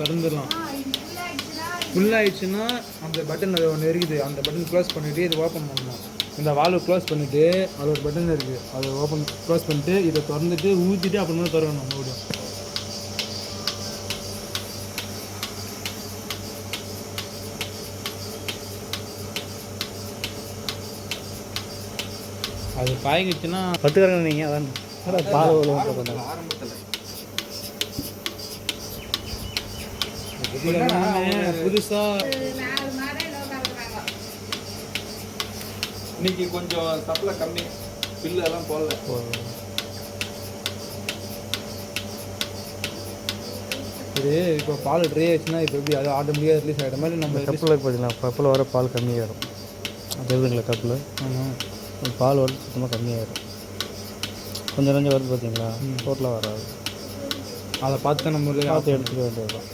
திறந்துடலாம். Full ஆயிடுச்சுன்னா அந்த button அது ஒன்று இருக்குது அந்த பட்டன் க்ளோஸ் பண்ணிவிட்டு இது ஓப்பன் பண்ணணும். இந்த வால்வு க்ளோஸ் பண்ணிவிட்டு அது ஒரு பட்டன் இருக்குது அதை ஓப்பன் க்ளோஸ் பண்ணிட்டு இதை திறந்துட்டு ஊற்றிட்டு அப்புறமா திறக்கணும் மறுபடியும். அது பாய்கிச்சுன்னா பத்துக்கிறேன் நீங்கள் அதான். ஆரம்பத்தில். புதுசாக இன்னைக்கு கொஞ்சம் சப்ளை கம்மி. பில்லு எல்லாம் போடல. இது இப்போ பால் ட்ரே ஆச்சுன்னா இப்போ எப்படி அது ஆட்டோமேட்டிக்காக ரிலீஸ் ஆகிட்ட மாதிரி நம்ம கப்பில் பார்த்தீங்களா கப்பில் வர பால் கம்மியாகிடும் தெரியுதுங்களா கப்பில் ஆமாம் பால் வரது சுத்தமாக கம்மியாகிடும் கொஞ்சம் கொஞ்சம் வருது பார்த்தீங்களா டோட்டலாக வராது. அதை பார்த்து நம்ம பார்த்து எடுத்துக்க வேண்டியது தான்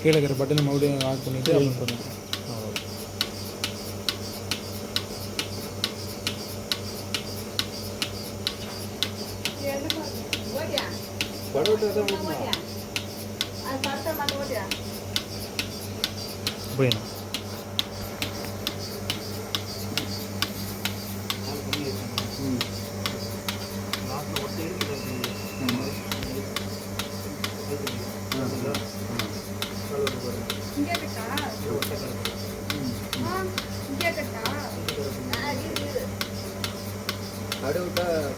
கீழே இருக்கிற பட்டனை மறுபடியும் ஆன் பண்ணிட்டு அப்புறம் பண்ணணும். பரோட்டா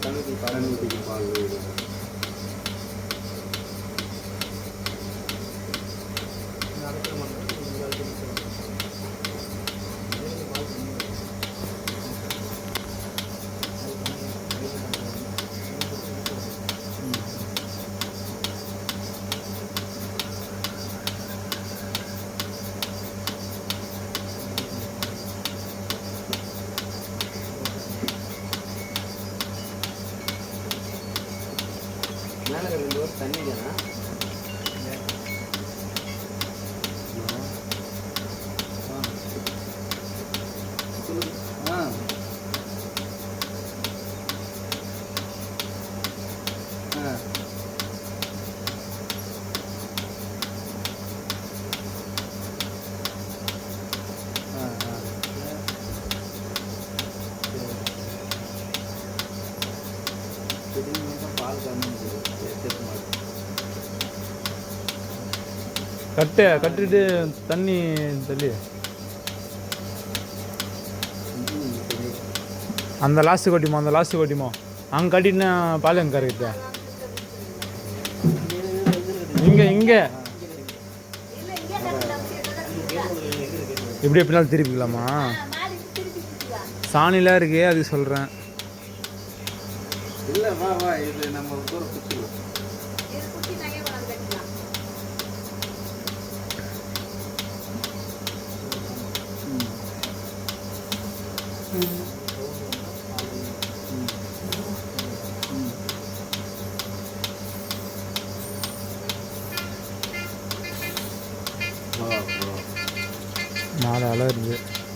தான் ஊற்றணும் அப்படின்னா நடுவிட்டா மேலே ரெண்டு தண்ணி தானே கட்டு கட்டிட்டு தண்ணி தள்ளி. அந்த லாஸ்ட்டு கொட்டிமா அந்த லாஸ்ட்டு கொட்டிமோ. அங்கே கட்டினா பால் எங்கே இங்கே இங்கே. இப்படி எப்படினாலும் திருப்பிக்கலாமா? சாணிலாம் இருக்கு அது சொல்கிறேன் இல்லை வா வா இது நம்ம நாலு அலை இருக்குது அதான்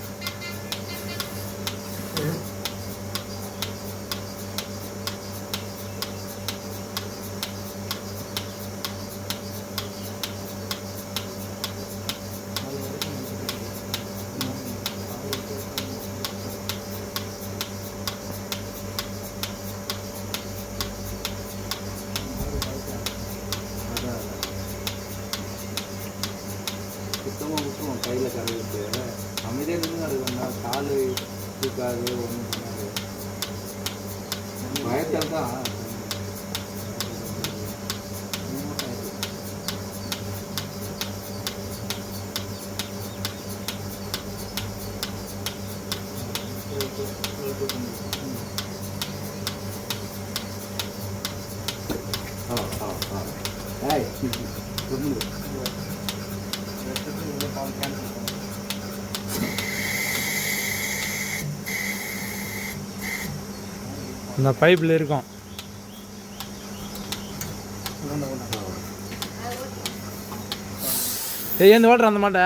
மட்டும் விட்டுருவோம் கையில் தேவை அமைதியாக நின்று அது வந்தா கால் தூக்காது ஒன்றும் பண்ணாது. பயத்தால் தான் இந்த பைப்பில் இருக்கும். ஏய் ஏந்து ஓட்டுற அந்த மாட்டை.